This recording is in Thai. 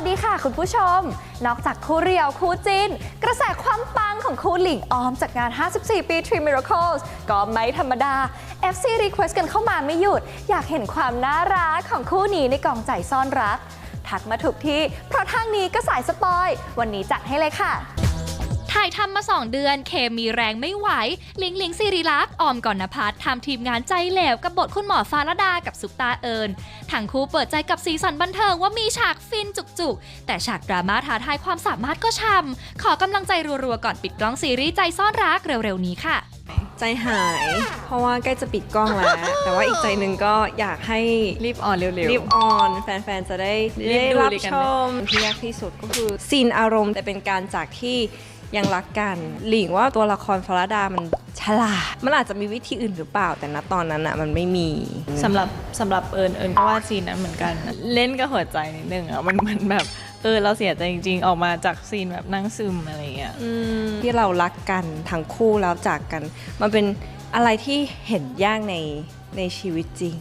วัสดีค่ะคุณผู้ชม นอกจากคู่เรียวคู่จินกระแสความปังของคู่หลิงออมจากงาน 54 ปี Tree Miracles ก็ไม่ธรรมดา FC Request กันเข้ามาไม่หยุด อยากเห็นความน่ารักของคู่นี้ในกองใจซ่อนรัก ทักมาถูกที่ เพราะทางนี้ก็สายสปอย วันนี้จัดให้เลยค่ะ ถ่ายทำมา 2 เดือน เคมีแรงไม่ไหว ลิงลิงสิริลักษณ์ออมก่อนนภัทรทำทีมงานใจแหลวกับบทคุณหมอฟาลดากับซุปตาเอิญทั้งคู่เปิดใจกับสีสันบันเทิงว่ามีฉากฟินจุกๆ แต่ฉากดราม่าท้าทายความสามารถก็ช่ำขอกำลังใจรัวๆ ก่อนปิดกล้องซีรีส์ใจซ่อนรักเร็วๆนี้ค่ะ ใจหาย เพราะว่าใกล้จะปิดกล้องแล้ว แต่ว่าอีกใจหนึ่งก็อยากให้รีบออนเร็วๆ รีบออนแฟนๆ จะได้รีบได้ดูรับเลยกันชมที่ยากที่สุดก็คือซีนอารมณ์แต่เป็นการจากที่ ยังรักกัน หลิงว่าตัวละครฟราดามันฉลาด มันอาจจะมีวิธีอื่นหรือเปล่า แต่ณตอนนั้นอะมันไม่มีสำหรับสำหรับเอิญเอิญก็ว่าซีนนั้นเหมือนกัน เล่นกับหัวใจนิดนึงอะมันมันแบบเออเราเสียใจจริง ๆ ออกมาจากซีนแบบนั่งซึมอะไรอย่างเงี้ยที่เรารักกันทั้งคู่แล้วจากกัน มันเป็นอะไรที่เห็นยากในในชีวิตจริง